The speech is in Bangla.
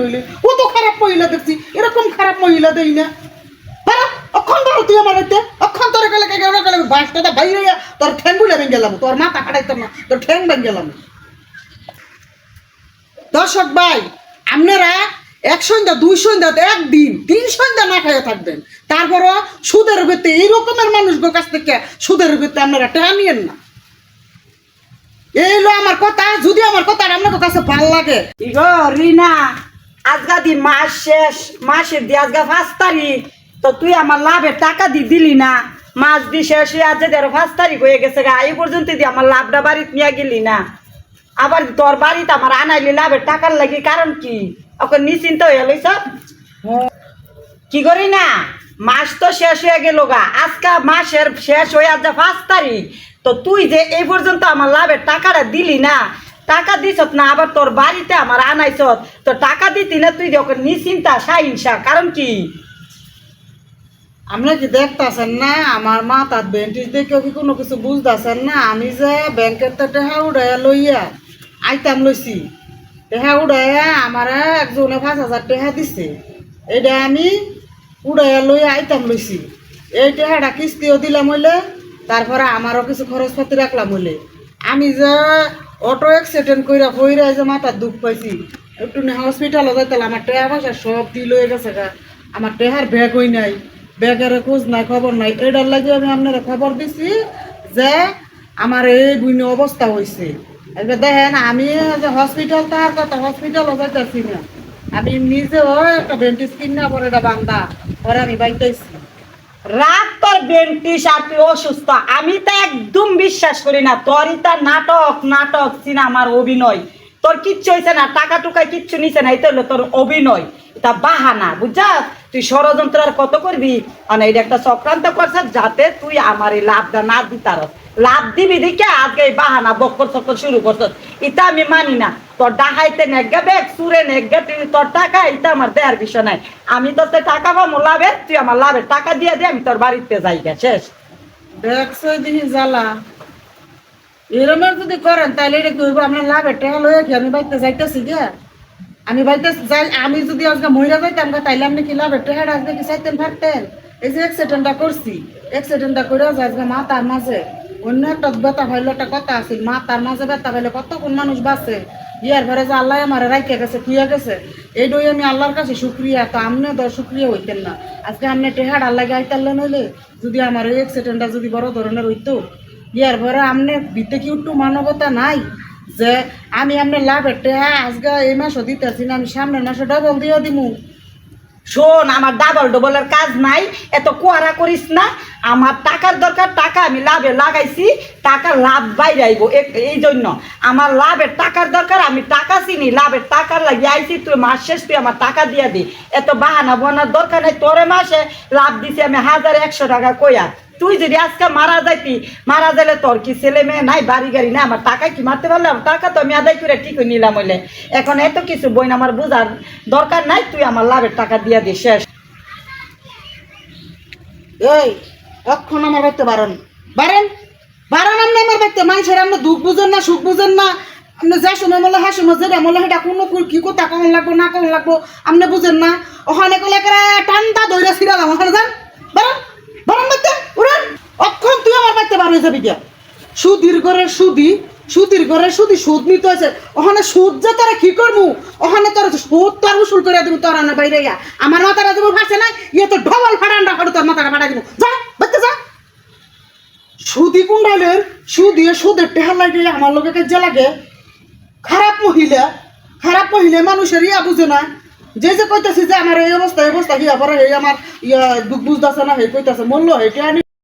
লইলে কত খারাপ মহিলা দেখছি, এরকম খারাপ মহিলা দেই না। অক্ষণ ধরো তুই আমার হাতে অক্ষণ তোর গেলে গেলে গেলে বাসটা বাইরে তোর ঠ্যাং গুলে ভেঙে গেলাম, তোর মাথা কাটাইতাম না, তোর ঠ্যাং ভেঙে গেলাম। দর্শক ভাই, আপনারা এক সন্ধ্যা, দুই সন্ধ্যা, একদিন, তিন সন্ধ্যা না খাইয়ে থাকবেন। তারপরও সুদের ভিত্তি এই রকমের মানুষগুলোর কাছ থেকে সুদের ভিত্তি আপনারা টেহা না। এই আমার কথা, যদি আমার কথা আপনার কাছে ভালো লাগে। রিনা। আজগা দি মাস শেষ মাসের দি আজগা পাঁচ তারিখ। তো তুই আমার লাভের টাকা দি দিলি না মাস দি শেষ হয়ে আজ আরও পাঁচ তারিখ হয়ে গেছে গা এই পর্যন্ত দি আমার লাভটা বাড়িতে নিয়ে গেলি না। আবার তোর বাড়িতে আমার আনাইলি লাভের টাকার লাগি কারণ কি? ওকে নিশ্চিন্ত হয়ে লইছ? কি করি না? মাস তো শেষ হয়ে গেল গা আজকা মাসের শেষ হয়ে আজ পাঁচ তারিখ। তো তুই যে এই পর্যন্ত আমার লাভের টাকাটা দিলি না টাকা দিছত না, আবার তোর বাড়িতে আমার আনাইছত তো টাকা দিতি না তুই যখন নিশ্চিন্তা সাহিংসা কারণ কি? আপনারা কি দেখতেছেন না, আমার মা তার বেন্টিস দেখে কি কোনো কিছু বুঝতেছেন না? আমি যে ব্যাংকের তো টেহা উড়াইয়া লইয়া আইতাম লইছি টেহা উড়াইয়া আমার একজনে পাঁচ হাজার টেহা দিছে এইটা আমি উড়াইয়া লইয়া আইতাম লইছি। এই টেহাটা কিস্তিও দিলাম হইলে, তারপরে আমারও কিছু খরচপাতি রাখলাম হইলে। আমি যে অটো অ্যাক্সিডেন্ট কইরা কইরা যে মাথার দুঃখ পাইছি। একটু নে হসপিটালে যাইতাম আমার টেহা পয়সা সব দিল হয়ে গেছে গা। আমার টেহার ব্যাগ হই নাই। ব্যাগের খোঁজ নাই, খবর নাই। এটার লাগে আমি আপনারা খবর দিছি যে আমার এই বুঝি অবস্থা হয়েছে এবার দেখেন, আমি যে হসপিটাল তার কথা হসপিটালও যাইতেছি না। আমি নিজেও একটা ডেন্টিস্ট কিনা পরে এটা বান্দা। পরে আমি বাইতেছি রাত তোর বেন্টিস আর তুই অসুস্থ। আমি তো একদম বিশ্বাস করি না, তোরই তার নাটক নাটক, সিনেমার অভিনয়। তোর কিচ্ছু হয়েছে না, টাকা টুকা কিচ্ছু নিছে না এটা হলো তোর অভিনয়। এটা বাহানা, বুঝছাস? তুই ষড়যন্ত্র আর কত করবি? মানে এটা একটা চক্রান্ত করছিস যাতে তুই আমার এই লাভটা না দিতার লাভ দিবি দেখে আজকে এই বাহানা বক্কর চক্কর শুরু করছিস। এটা আমি মানি না। তোর ডাহাইতে নেগা বেগ, সুরে নেগা তুই তোর টাকা, এটা আমার দেয়ার বিষয় নাই। আমি তোর টাকা পাবো লাভের, তুই আমার লাভের টাকা দিয়ে দে, আমি তোর বাড়িতে যাই গে, শেষ। দেখছ দিহি জ্বালা। এরমের যদি করেন তাহলে আপনার লাভের টেহা লয়ে আমি বাড়িতে যাইতেছি গে? আমি বাইতে যাই আমি যদি আজকে মহিলা যাইতাম তাইলে আপনি কি লাভের টেহাটা আজকে কি চাইতেন পারতেন এই যে অ্যাক্সিডেন্টটা করছি অ্যাক্সিডেন্টটা করে আজকে মা তার মাঝে অন্য একটা ব্যথা ভাইল একটা কথা আছে মা তার মাঝে ব্যথা ভাইলে কত কোন মানুষ বাঁচে? ইয়ার ঘরে যে আল্লাহ আমার রাইকে গেছে খুঁয়া গেছে এইটাই আমি আল্লাহর কাছে শুক্রিয়া, তো আমনে তো শুক্রিয়া হইতেন না। আজকে আপনি টেহাড আল্লাহ আইতারলেন হইলে যদি আমার এই অ্যাক্সিডেন্টটা যদি বড় ধরনের হইতো, ইয়ার ঘরে আমনে দিতে কি একটু মানবতা নাই? যে আমি আপনার লাভের টেহা আজকে এই মাসও দিতেছি না, আমি সামনের মাসে ডবল দিয়ে দিমু। শোন, আমার ডাবল ডবলের কাজ নাই, এত কুয়ারা করিস না। আমার টাকার দরকার, টাকা আমি লাভে লাগাইছি, টাকা লাভ বাইরে আইব এই জন্য। আমার লাভের টাকার দরকার, আমি টাকা চিনি লাভের টাকার লাগিয়ে আইছি, তুই মাস শেষ, তুই আমার টাকা দিয়ে দি। এত বাহানা বানার দরকার নাই, তোরে মাসে লাভ দিছি আমি হাজার একশো টাকা কইয়া। তুই যদি আজকে মারা যাইতি, মারা যাইলে তোর কি ছেলে মেয়ে নাই, বাড়ি গাড়ি না আমার টাকা কি মারতে পারলাম টাকা তো আমি আদায় করে ঠিক নিলাম হইলে। এখন এত কিছু বইন আমার বোঝার দরকার নাই, তুই আমার লাভের টাকা দিয়ে দিস শেষ। এই এখন আমার বাড়িতে বারণ। বারেন বারণ আপনি আমার বাড়িতে? মানুষের আপনি দুঃখ বুঝেন না, সুখ বুঝেন না। আপনি যা শুনে মলে হ্যাঁ শুনে যেটা সেটা কোনো কু- কথা কখন লাগবো, না কখন লাগবো আপনি বুঝেন না। ওখানে কলে করে টান্ডা দইরা ছিড়ালাম ওখানে যান বারণ বারণ বাড়তে উড়ান অক্ষণ তুই বাড়িতে হয়ে যাবি সুদি, সুদীর ঘরের সুদি, সুদ নিতে হয়েছে। ওখানে সুদ যে কি করব? ওখানে তোর সুদ করে তোর না বাইরে আমার মাথাটা দিব ফাঁসে ইয়ে তো ডবল ফাটান্ডা করে তোর মাথাটা ফাটা যা যা। সুদি কুণ্ডালের সুদিয়ে সুদের টেহার লাগে আমার লোকে কাজে লাগে। খারাপ মহিলা খারাপ মহিলা মানুষের ইয়া বুঝে না। যে যে কইতাছে যে আমার এই অবস্থা এই অবস্থা কি পরে আমার ইয়া দুঃখ বুঝতেছে না, হে কইতাছে, মূল্য হেঁটে আনি